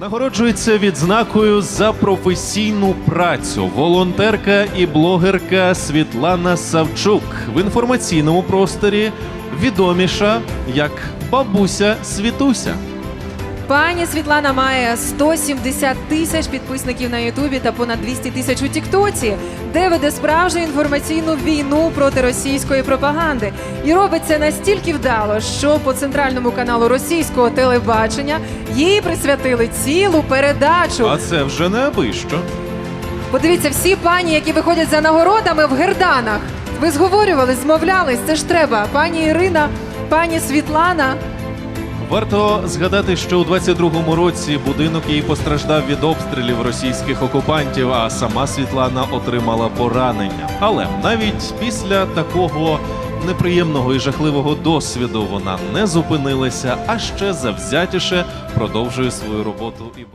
Нагороджується відзнакою за професійну працю волонтерка і блогерка Світлана Савчук в інформаційному просторі відоміша як бабуся Світуся. Пані Світлана має 170 тисяч підписників на Ютубі та понад 200 тисяч у Тіктоці, де веде справжню інформаційну війну проти російської пропаганди. І робить це настільки вдало, що по центральному каналу російського телебачення їй присвятили цілу передачу. А це вже не аби що. Подивіться, всі пані, які виходять за нагородами в герданах. Ви зговорювались, змовлялись, це ж треба. Пані Ірина, пані Світлана. Варто згадати, що у 22-му році будинок її постраждав від обстрілів російських окупантів, а сама Світлана отримала поранення. Але навіть після такого неприємного і жахливого досвіду вона не зупинилася, а ще завзятіше продовжує свою роботу і.